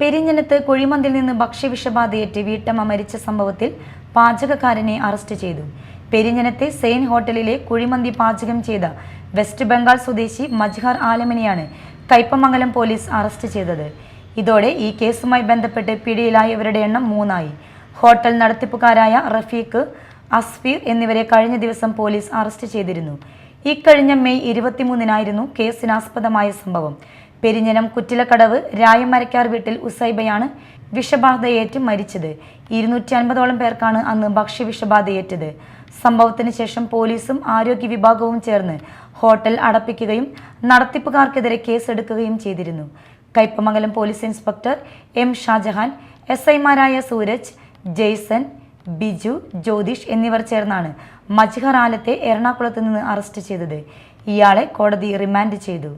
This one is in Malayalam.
പെരിഞ്ഞനത്ത് കുഴിമന്തിൽ നിന്ന് ഭക്ഷ്യവിഷബാധയേറ്റ് വീട്ടമ്മ മരിച്ച സംഭവത്തിൽ പാചകക്കാരനെ അറസ്റ്റ് ചെയ്തു. പെരിഞ്ഞനത്തെ സെയിൻ ഹോട്ടലിലെ കുഴിമന്തി പാചകം ചെയ്ത വെസ്റ്റ് ബംഗാൾ സ്വദേശി മജ്ഹർ ആലമിനെയാണ് കയ്പമംഗലം പോലീസ് അറസ്റ്റ് ചെയ്തത്. ഇതോടെ ഈ കേസുമായി ബന്ധപ്പെട്ട് പിടിയിലായവരുടെ എണ്ണം മൂന്നായി. ഹോട്ടൽ നടത്തിപ്പുകാരായ റഫീഖ് അസ്ഫീർ എന്നിവരെ കഴിഞ്ഞ ദിവസം പോലീസ് അറസ്റ്റ് ചെയ്തിരുന്നു. ഇക്കഴിഞ്ഞ മെയ് ഇരുപത്തിമൂന്നിനായിരുന്നു കേസിനാസ്പദമായ സംഭവം. പെരിഞ്ഞനം കുറ്റിലക്കടവ് രായമരക്കാർ വീട്ടിൽ ഉസൈബയാണ് വിഷബാധയേറ്റ് മരിച്ചത്. ഇരുന്നൂറ്റി അൻപതോളം പേർക്കാണ് അന്ന് ഭക്ഷ്യവിഷബാധയേറ്റത്. സംഭവത്തിന് ശേഷം പോലീസും ആരോഗ്യ വിഭാഗവും ചേർന്ന് ഹോട്ടൽ അടപ്പിക്കുകയും നടത്തിപ്പുകാർക്കെതിരെ കേസെടുക്കുകയും ചെയ്തിരുന്നു. Kaipamangalam police inspector M Shajahan S ഐമാരായ സൂരജ് ജെയ്സൺ ബിജു ജ്യോതിഷ് എന്നിവർ ചേർന്നാണ് മജ്ഹർ ആലത്തെ എറണാകുളത്ത് നിന്ന് അറസ്റ്റ് ചെയ്തത്. ഇയാളെ കോടതി റിമാൻഡ് ചെയ്തു.